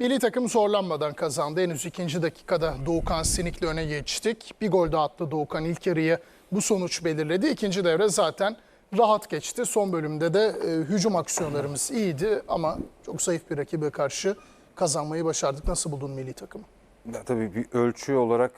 Milli takım zorlanmadan kazandı. Henüz ikinci dakikada Doğukan Sinik'le öne geçtik. Bir gol daha attı Doğukan ilk yarıyı bu sonuç belirledi. İkinci devre zaten rahat geçti. Son bölümde de e, hücum aksiyonlarımız iyiydi ama çok zayıf bir rakibe karşı kazanmayı başardık. Nasıl buldun milli takımı? Ya tabii bir ölçü olarak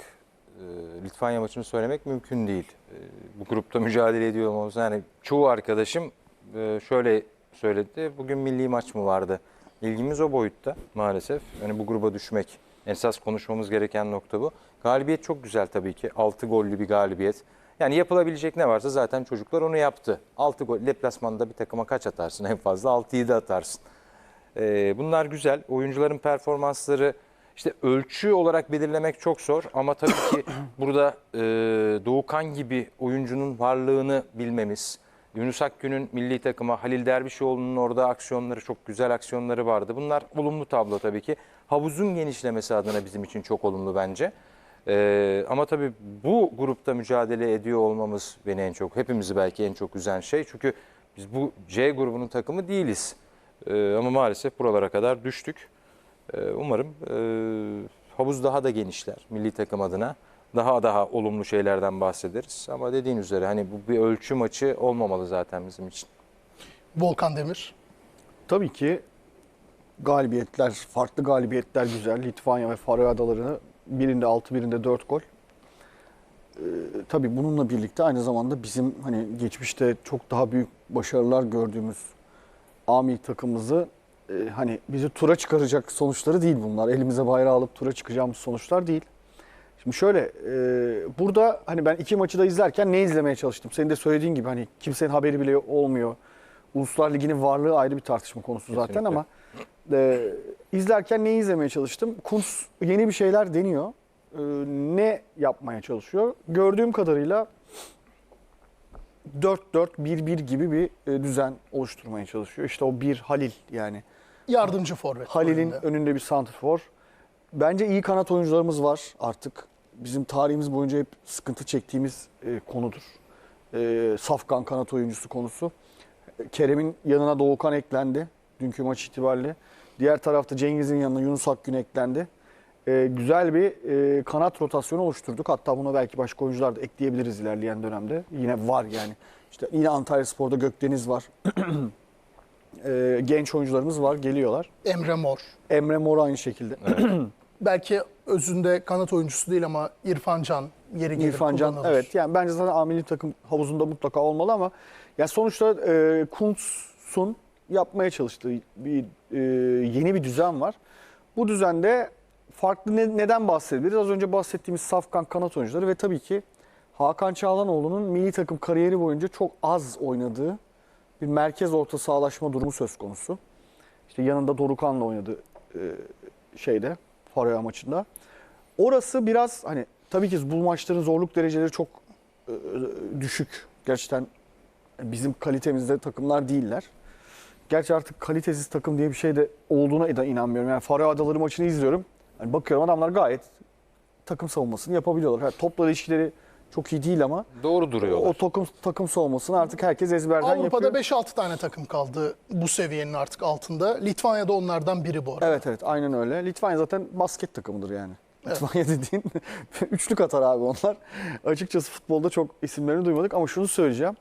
e, Litvanya maçını söylemek mümkün değil. E, bu grupta mücadele ediyor olmamız. Yani çoğu arkadaşım e, şöyle söyledi. Bugün milli maç mı vardı? İlgimiz o boyutta maalesef. Yani bu gruba düşmek. Esas konuşmamız gereken nokta bu. Galibiyet çok güzel tabii ki. 6 gollü bir galibiyet. Yani yapılabilecek ne varsa zaten çocuklar onu yaptı. 6 gol deplasmanda bir takıma kaç atarsın? En fazla 6-7 atarsın. Ee, bunlar güzel. Oyuncuların performansları işte ölçü olarak belirlemek çok zor ama tabii ki burada e, Doğukan gibi oyuncunun varlığını bilmemiz, Yunus Akgün'ün milli takıma, Halil Dervişoğlu'nun orada aksiyonları, çok güzel aksiyonları vardı. Bunlar olumlu tablo tabii ki. Havuzun genişlemesi adına bizim için çok olumlu bence. Ee, ama tabii bu grupta mücadele ediyor olmamız beni en çok, hepimizi belki en çok üzen şey. Çünkü biz bu C grubunun takımı değiliz. Ee, ama maalesef buralara kadar düştük. Ee, umarım e, havuz daha da genişler milli takım adına. Daha daha olumlu şeylerden bahsederiz. Ama dediğin üzere hani bu bir ölçü maçı olmamalı zaten bizim için. Volkan Demir. Tabii ki galibiyetler, farklı galibiyetler güzel. Litvanya ve Faroe Adaları'nı birinde 6, birinde 4 gol. Ee, tabii bununla birlikte aynı zamanda bizim hani geçmişte çok daha büyük başarılar gördüğümüz Ami takımımızı e, hani bizi tura çıkaracak sonuçları değil bunlar. Elimize bayrağı alıp tura çıkacağımız sonuçlar değil. Şimdi şöyle e, burada hani ben iki maçı da izlerken ne izlemeye çalıştım? Senin de söylediğin gibi hani kimsenin haberi bile olmuyor. Uluslar Ligi'nin varlığı ayrı bir tartışma konusu zaten Kesinlikle. ama e, izlerken neyi izlemeye çalıştım? Kuntz yeni bir şeyler deniyor. E, ne yapmaya çalışıyor? Gördüğüm kadarıyla 4-4-1-1 gibi bir e, düzen oluşturmaya çalışıyor. İşte o bir Halil yani. Yardımcı forvet. Halil'in rolünde. önünde bir santrfor. Bence iyi kanat oyuncularımız var artık. Bizim tarihimiz boyunca hep sıkıntı çektiğimiz e, konudur. E, safkan kanat oyuncusu konusu. Kerem'in yanına Doğukan eklendi dünkü maç itibariyle. Diğer tarafta Cengiz'in yanına Yunus Akgün eklendi. E, güzel bir e, kanat rotasyonu oluşturduk. Hatta buna belki başka oyuncular da ekleyebiliriz ilerleyen dönemde. Yine var yani. İşte yine Antalya Spor'da Gökdeniz var. E, genç oyuncularımız var, geliyorlar. Emre Mor. Emre Mor aynı şekilde. Belki özünde kanat oyuncusu değil ama İrfan Can yeri gelir İrfan Can kullanılır. evet yani bence zaten amili takım havuzunda mutlaka olmalı ama ya sonuçta e, Kuntz'un yapmaya çalıştığı bir e, yeni bir düzen var. Bu düzende farklı ne- neden bahsedebiliriz? Az önce bahsettiğimiz safkan kanat oyuncuları ve tabii ki Hakan Çağlanoğlu'nun milli takım kariyeri boyunca çok az oynadığı bir merkez orta sahalaşma durumu söz konusu. İşte yanında Dorukan'la oynadı e, şeyde Faroe maçında. Orası biraz hani tabii ki bu maçların zorluk dereceleri çok e, düşük. Gerçekten bizim kalitemizde takımlar değiller. Gerçi artık kalitesiz takım diye bir şey de olduğuna da inanmıyorum. Yani Faroe Adaları maçını izliyorum. Hani bakıyorum adamlar gayet takım savunmasını yapabiliyorlar. Ha, topla ilişkileri çok iyi değil ama Doğru duruyorlar. o takım takım savunmasını artık herkes ezberden Avrupa'da yapıyor. 5-6 tane takım kaldı bu seviyenin artık altında. Litvanya da onlardan biri bu arada. Evet evet aynen öyle. Litvanya zaten basket takımıdır yani. Litvanya dediğin üçlük atar abi onlar. Açıkçası futbolda çok isimlerini duymadık ama şunu söyleyeceğim.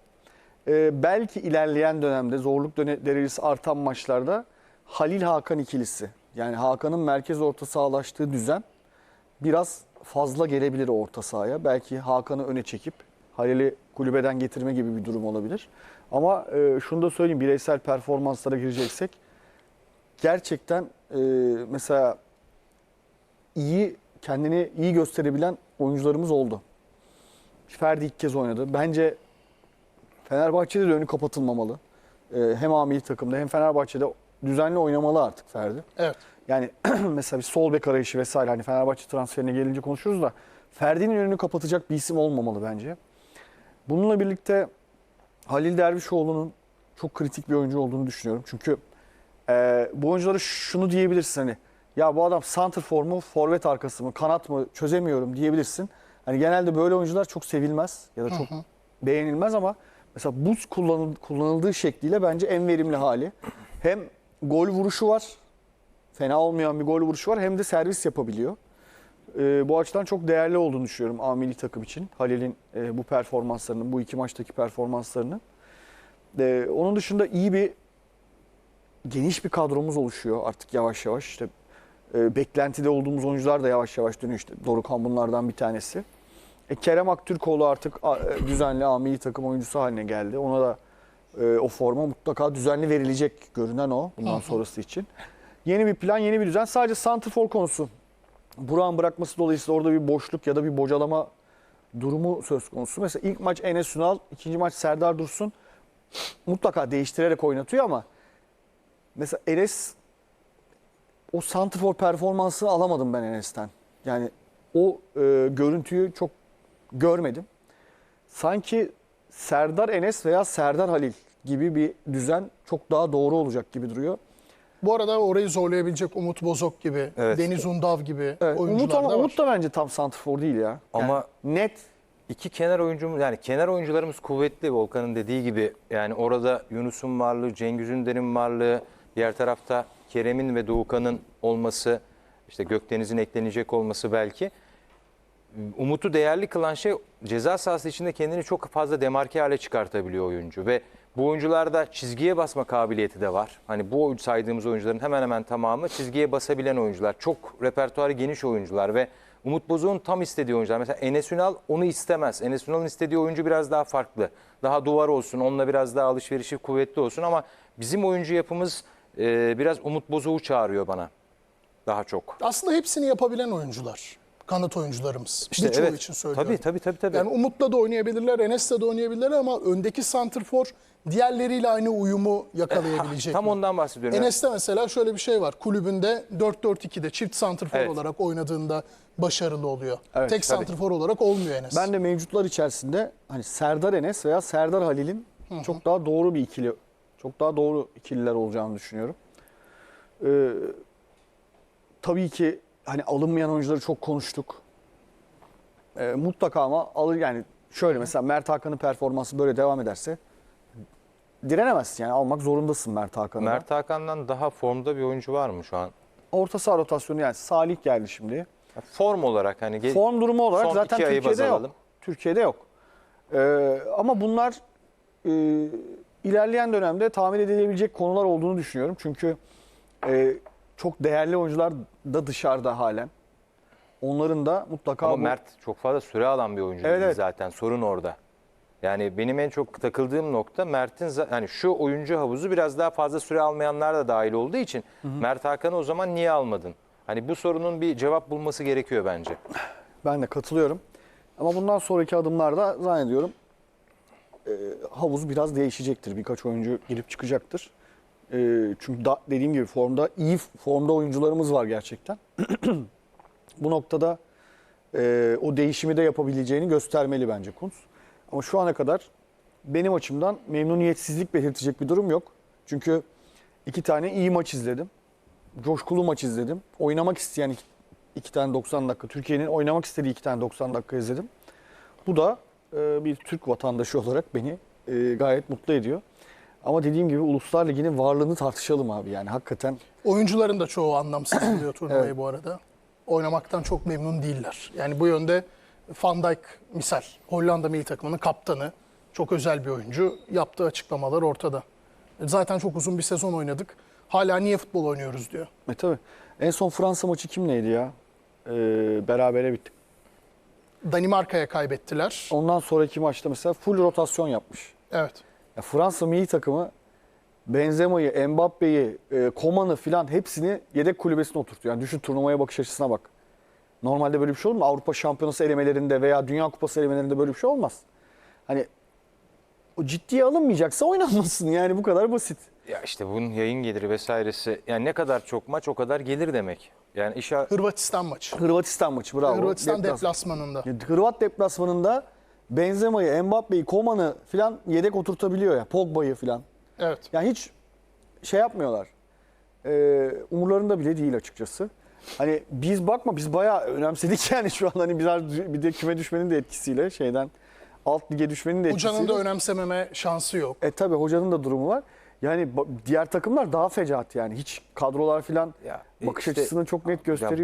Ee, belki ilerleyen dönemde zorluk derecesi artan maçlarda Halil Hakan ikilisi yani Hakan'ın merkez orta sahalaştığı düzen biraz fazla gelebilir o orta sahaya. Belki Hakan'ı öne çekip Halil'i kulübeden getirme gibi bir durum olabilir. Ama e, şunu da söyleyeyim bireysel performanslara gireceksek gerçekten e, mesela iyi kendini iyi gösterebilen oyuncularımız oldu. Ferdi ilk kez oynadı. Bence Fenerbahçe'de de önü kapatılmamalı. E, hem amili takımda hem Fenerbahçe'de düzenli oynamalı artık Ferdi. Evet. Yani mesela bir sol bek arayışı vesaire hani Fenerbahçe transferine gelince konuşuruz da Ferdi'nin önünü kapatacak bir isim olmamalı bence. Bununla birlikte Halil Dervişoğlu'nun çok kritik bir oyuncu olduğunu düşünüyorum. Çünkü e, bu oyunculara şunu diyebilirsin hani ya bu adam santrfor mu, forvet arkası mı, kanat mı çözemiyorum diyebilirsin. Hani genelde böyle oyuncular çok sevilmez ya da çok beğenilmez ama mesela bu kullanıl- kullanıldığı şekliyle bence en verimli hali. Hem gol vuruşu var fena olmayan bir gol vuruşu var hem de servis yapabiliyor. Ee, bu açıdan çok değerli olduğunu düşünüyorum A milli takım için. Halil'in e, bu performanslarının, bu iki maçtaki performanslarının. Ee, onun dışında iyi bir geniş bir kadromuz oluşuyor artık yavaş yavaş. İşte e, beklentide olduğumuz oyuncular da yavaş yavaş dönüyor. İşte Dorukhan bunlardan bir tanesi. E, Kerem Aktürkoğlu artık a, e, düzenli A milli takım oyuncusu haline geldi. Ona da e, o forma mutlaka düzenli verilecek görünen o bundan sonrası için. Yeni bir plan, yeni bir düzen. Sadece santrfor konusu. Burak'ın bırakması dolayısıyla orada bir boşluk ya da bir bocalama durumu söz konusu. Mesela ilk maç Enes Ünal, ikinci maç Serdar Dursun mutlaka değiştirerek oynatıyor ama mesela Enes o santrfor performansını alamadım ben Enes'ten. Yani o e, görüntüyü çok görmedim. Sanki Serdar Enes veya Serdar Halil gibi bir düzen çok daha doğru olacak gibi duruyor. Bu arada orayı zorlayabilecek Umut Bozok gibi, Evet. Deniz Undav gibi Evet, oyuncular Umut ama da var. Umut da bence tam santrfor değil ya. Yani Ama- net İki kenar oyuncumuz yani kenar oyuncularımız kuvvetli Volkan'ın dediği gibi. Yani orada Yunus'un varlığı, Cengiz Ünder'in varlığı, diğer tarafta Kerem'in ve Doğukan'ın olması, işte Gökdeniz'in eklenecek olması belki. Umut'u değerli kılan şey ceza sahası içinde kendini çok fazla demarke hale çıkartabiliyor oyuncu ve bu oyuncularda çizgiye basma kabiliyeti de var. Hani bu saydığımız oyuncuların hemen hemen tamamı çizgiye basabilen oyuncular. Çok repertuarı geniş oyuncular ve Umut Bozok'un tam istediği oyuncular. Mesela Enes Ünal onu istemez. Enes Ünal'ın istediği oyuncu biraz daha farklı. Daha duvar olsun, onunla biraz daha alışverişi kuvvetli olsun ama bizim oyuncu yapımız e, biraz Umut Bozok'u çağırıyor bana. Daha çok. Aslında hepsini yapabilen oyuncular. Kanat oyuncularımız. İşte Birçoğu evet. için söylüyorum. Tabii tabii tabii. tabii. Yani Umut'la da oynayabilirler, Enes'le de oynayabilirler ama öndeki santrfor diğerleriyle aynı uyumu yakalayabilecek Tam mi? ondan bahsediyorum. Enes'te mesela şöyle bir şey var. Kulübünde 4-4-2'de çift santrfor Evet. olarak oynadığında başarılı oluyor. Evet, Tek tabii. santrfor olarak olmuyor Enes. Ben de mevcutlar içerisinde hani Serdar Enes veya Serdar Halil'in çok daha doğru bir ikili, çok daha doğru ikililer olacağını düşünüyorum. Ee, tabii ki hani alınmayan oyuncuları çok konuştuk. Ee, mutlaka ama alır yani şöyle mesela Mert Hakan'ın performansı böyle devam ederse direnemezsin yani almak zorundasın Mert Hakan'ı. da. Mert Hakan'dan daha formda bir oyuncu var mı şu an? Orta saha rotasyonu yani Salih geldi şimdi. Form olarak hani ge- Form durumu olarak son zaten iki ayı baz Türkiye'de yok. alalım. Türkiye'de yok. Ee, ama bunlar e, ilerleyen dönemde tahmin edilebilecek konular olduğunu düşünüyorum. Çünkü e, çok değerli oyuncular da dışarıda halen. Onların da mutlaka ama bu- Mert çok fazla süre alan bir oyuncu Evet, değil evet. zaten. Sorun orada. Yani benim en çok takıldığım nokta Mert'in hani şu oyuncu havuzu biraz daha fazla süre almayanlar da dahil olduğu için Mert Hakan'ı o zaman niye almadın? Hani bu sorunun bir cevap bulması gerekiyor bence. ben de katılıyorum. Ama bundan sonraki adımlarda zannediyorum e, havuz biraz değişecektir. Birkaç oyuncu girip çıkacaktır. E, çünkü da, dediğim gibi formda iyi formda oyuncularımız var gerçekten. Bu noktada e, o değişimi de yapabileceğini göstermeli bence Kuntz. Ama şu ana kadar benim açımdan memnuniyetsizlik belirtecek bir durum yok. Çünkü iki tane iyi maç izledim. Coşkulu maç izledim. Oynamak isteyen iki, iki tane 90 dakika. Türkiye'nin oynamak istediği iki tane 90 dakika izledim. Bu da e, bir Türk vatandaşı olarak beni e, gayet mutlu ediyor. Ama dediğim gibi Uluslar Ligi'nin varlığını tartışalım abi. Yani hakikaten Oyuncuların da çoğu anlamsız buluyor turnuvayı Evet. bu arada. Oynamaktan çok memnun değiller. Yani bu yönde Van Dijk misal Hollanda milli takımının kaptanı çok özel bir oyuncu. Yaptığı açıklamalar ortada. Zaten çok uzun bir sezon oynadık. Hala niye futbol oynuyoruz diyor. e tabii. En son Fransa maçı kimleydi ya? E, berabere bittik. Danimarka'ya kaybettiler. Ondan sonraki maçta mesela full rotasyon yapmış. Evet. Ya Fransa milli takımı Benzema'yı, Mbappe'yi, e, Koman'ı filan hepsini yedek kulübesine oturtuyor. Yani düşün turnuvaya bakış açısına bak. Normalde böyle bir şey olur mu? Avrupa Şampiyonası elemelerinde veya Dünya Kupası elemelerinde böyle bir şey olmaz. Hani o ciddiye alınmayacaksa oynanmasın yani bu kadar basit. Ya işte bunun yayın geliri vesairesi yani ne kadar çok maç o kadar gelir demek. Yani işe Hırvatistan maçı. Hırvatistan maçı bravo. Hırvatistan Deplas- deplasmanında. Hırvat deplasmanında Benzema'yı, Mbappe'yi, Koman'ı filan yedek oturtabiliyor ya. Pogba'yı filan. Evet. Yani hiç şey yapmıyorlar. Ee, umurlarında bile değil açıkçası. Hani biz bakma biz bayağı önemsedik yani şu an hani biraz bir de küme düşmenin de etkisiyle şeyden alt lige düşmenin de etkisiyle. Hocanın da önemsememe şansı yok. E tabi hocanın da durumu var. Yani diğer takımlar daha fecaat yani. Hiç kadrolar falan Ya, bakış işte- açısını çok net gösteriyor.